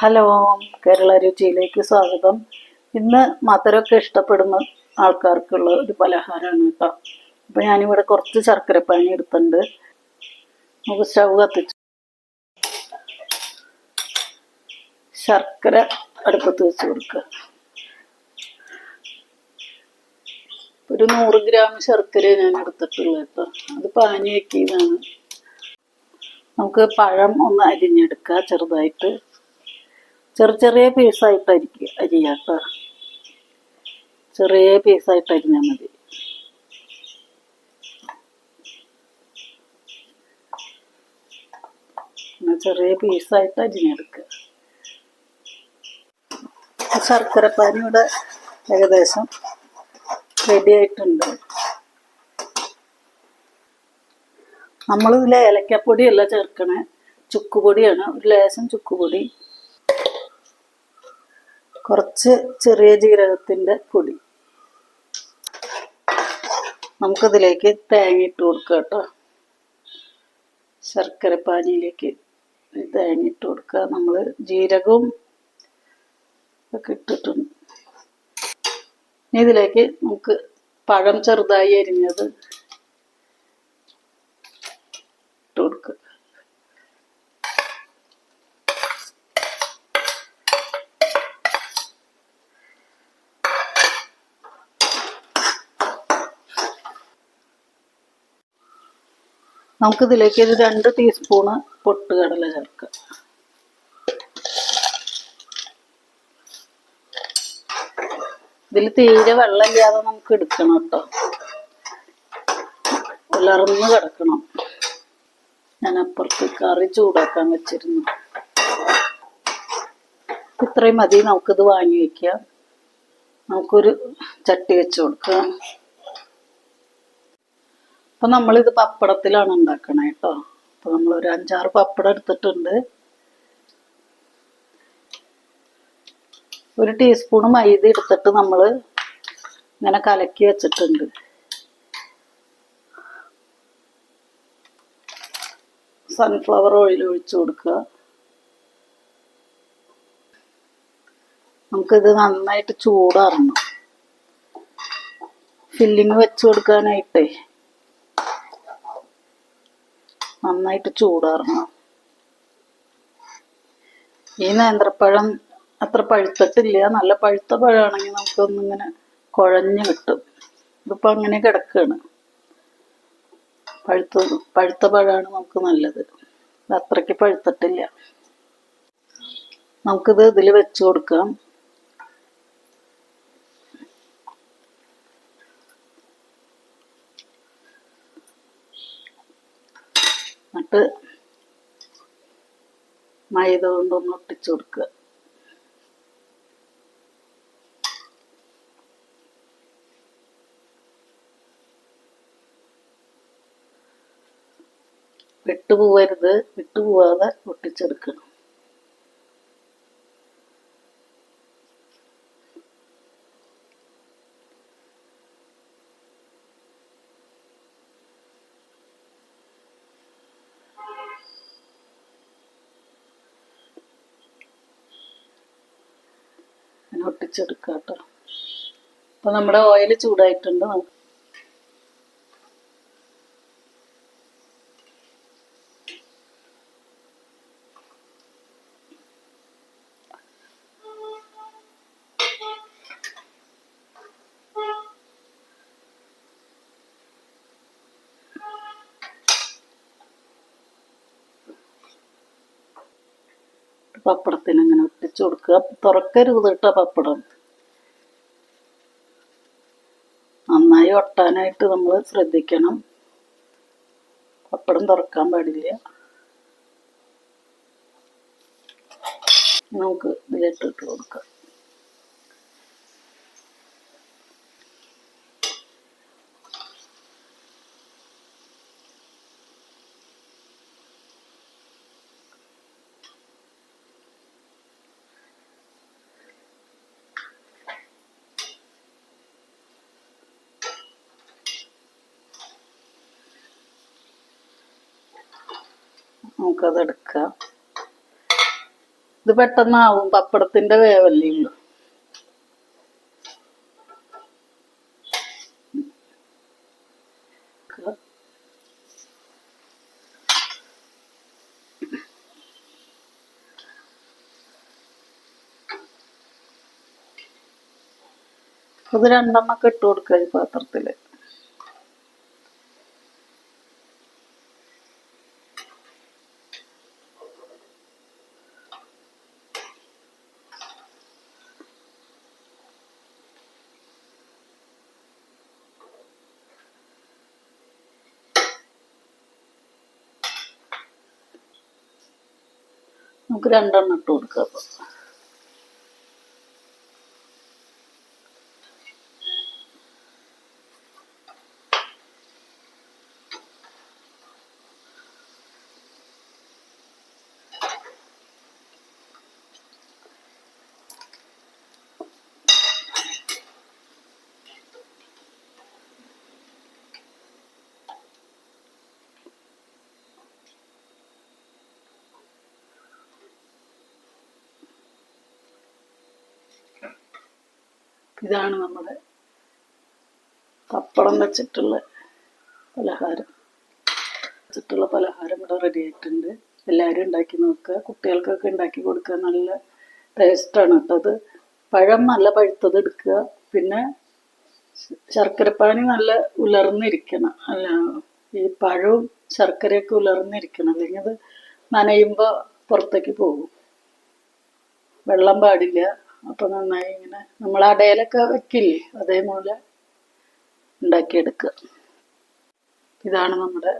Hello Kerala രുചിയിലേക്ക് സ്വാഗതം. ഇന്ന് മധുരമൊക്കെ ഇഷ്ടപ്പെടുന്ന ആൾക്കാർക്കുള്ള ഒരു പലഹാരമാണ് കേട്ടോ. അപ്പം ഞാനിവിടെ കുറച്ച് ശർക്കരപ്പാനി എടുത്തുണ്ട് നമുക്ക് സ്റ്റൗ കത്തിച്ചു ശർക്കര അടുപ്പത്ത് വെച്ച് കൊടുക്കുക ഒരു നൂറ് ഗ്രാം ശർക്കര ഞാൻ എടുത്തിട്ടുള്ളൂ കേട്ടോ. അത് പാനിയാക്കിയതാണ്. നമുക്ക് പഴം ഒന്ന് അരിഞ്ഞെടുക്കുക ചെറുതായിട്ട്. ചെറിയ ചെറിയ പീസായിട്ട് അരിക്കുക അരിയാം കേട്ടോ. ചെറിയ പീസായിട്ട് അരിഞ്ഞാൽ മതി. ചെറിയ പീസായിട്ട് അരിഞ്ഞെടുക്കുക ശർക്കരപ്പാനി ഇവിടെ ഏകദേശം റെഡി ആയിട്ടുണ്ട്. നമ്മളിതിൽ ഏലക്കപ്പൊടിയല്ല ചേർക്കണേ. ചുക്കുപൊടിയാണ് ഒരു ലേശം ചുക്കുപൊടി കുറച്ച് ചെറിയ ജീരകത്തിന്റെ പൊടി. നമുക്കതിലേക്ക് തേങ്ങ ഇട്ട് കൊടുക്കുക കേട്ടോ. ശർക്കരപ്പാനിയിലേക്ക് തേങ്ങ ഇട്ട് കൊടുക്കുക നമ്മൾ ജീരകവും ഒക്കെ ഇട്ടിട്ടുണ്ട്. ഇതിലേക്ക് നമുക്ക് പഴം ചെറുതായി അരിഞ്ഞത് ഇട്ട് കൊടുക്കുക നമുക്കിതിലേക്ക് ഒരു രണ്ട് ടീസ്പൂണ് പൊട്ടുകടല ചേർക്കാം. ഇതിൽ തീരെ വെള്ളമില്ലാതെ നമുക്ക് എടുക്കണം കേട്ടോ. ഉലർന്ന് കിടക്കണം. ഞാൻ അപ്പുറത്ത് കറി ചൂടാക്കാൻ വെച്ചിരുന്നു. ഇത്രയും മതി നമുക്കിത് വാങ്ങി വെക്കാം. നമുക്കൊരു ചട്ടി വെച്ച് കൊടുക്കാം. അപ്പൊ നമ്മളിത് പപ്പടത്തിലാണ് ഉണ്ടാക്കണേ കേട്ടോ അപ്പൊ നമ്മൾ ഒരു അഞ്ചാറ് പപ്പടം എടുത്തിട്ടുണ്ട്. ഒരു ടീസ്പൂൺ മൈദ എടുത്തിട്ട് നമ്മൾ ഇങ്ങനെ കലക്കി വെച്ചിട്ടുണ്ട്. സൺഫ്ലവർ ഓയിൽ ഒഴിച്ചു കൊടുക്കുക. നമുക്കിത് നന്നായിട്ട് ചൂടാറണം. ഫില്ലിങ് വെച്ച് കൊടുക്കാനായിട്ടേ. നന്നായിട്ട് ചൂടാറണം. ഈ നേന്ത്രപ്പഴം അത്ര പഴുത്തിട്ടില്ല. നല്ല പഴുത്ത പഴമാണെങ്കിൽ നമുക്കൊന്നിങ്ങനെ കുഴഞ്ഞു കിട്ടും. ഇതിപ്പോൾ അങ്ങനെ കിടക്കുകയാണ് പഴുത്ത പഴുത്ത പഴമാണ് നമുക്ക് നല്ലത്. അത്രയ്ക്ക് പഴുത്തിട്ടില്ല. നമുക്കിത് ഇതിൽ വെച്ച് കൊടുക്കാം. മൈദ കൊണ്ടൊന്ന് ഒട്ടിച്ചു കൊടുക്കുക. വിട്ടുപോകരുത് വിട്ടുപോവാതെ ഒട്ടിച്ചെടുക്കണം അങ്ങനെ ഒട്ടിച്ചെടുക്കുക കേട്ടോ. അപ്പൊ നമ്മുടെ ഓയിൽ ചൂടായിട്ടുണ്ട് പപ്പടത്തിന് അങ്ങനെ ഒട്ടിച്ചു കൊടുക്കുക. തുറക്കരുത് ഇട്ട പപ്പടം. നന്നായി ഒട്ടാനായിട്ട് നമ്മൾ ശ്രദ്ധിക്കണം. പപ്പടം തുറക്കാൻ പാടില്ല. നമുക്ക് ഇതിലിട്ടിട്ട് കൊടുക്കാം. നമുക്കത് എടുക്കാം ഇത് പെട്ടെന്നാവും പപ്പടത്തിന്റെ വേവല്ലേ ഉള്ളൂ. അത് രണ്ടെണ്ണൊക്കെ ഇട്ട് കൊടുക്കുക ഈ പാത്രത്തിൽ. നമുക്ക് രണ്ടെണ്ണം ഇട്ട് കൊടുക്കാം. ഇതാണ് നമ്മുടെ പപ്പടം വെച്ചിട്ടുള്ള പലഹാരം. വെച്ചിട്ടുള്ള പലഹാരം ഇവിടെ റെഡി ആയിട്ടുണ്ട്. എല്ലാവരും ഉണ്ടാക്കി നോക്കുക കുട്ടികൾക്കൊക്കെ ഉണ്ടാക്കി കൊടുക്കുക നല്ല ടേസ്റ്റാണ് കേട്ടോ അത്. പഴം നല്ല പഴുത്തത് എടുക്കുക. പിന്നെ ശർക്കരപ്പാനി നല്ല ഉലർന്നിരിക്കണം. അല്ല ഈ പഴവും ശർക്കരയൊക്കെ ഉലർന്നിരിക്കണം. അല്ലെങ്കിൽ അത് നനയുമ്പോൾ പുറത്തേക്ക് പോകും. വെള്ളം പാടില്ല. അപ്പൊ നന്നായി ഇങ്ങനെ നമ്മൾ അടയിലൊക്കെ വെക്കില്ലേ അതേപോലെ ഉണ്ടാക്കിയെടുക്കുക. ഇതാണ് നമ്മുടെ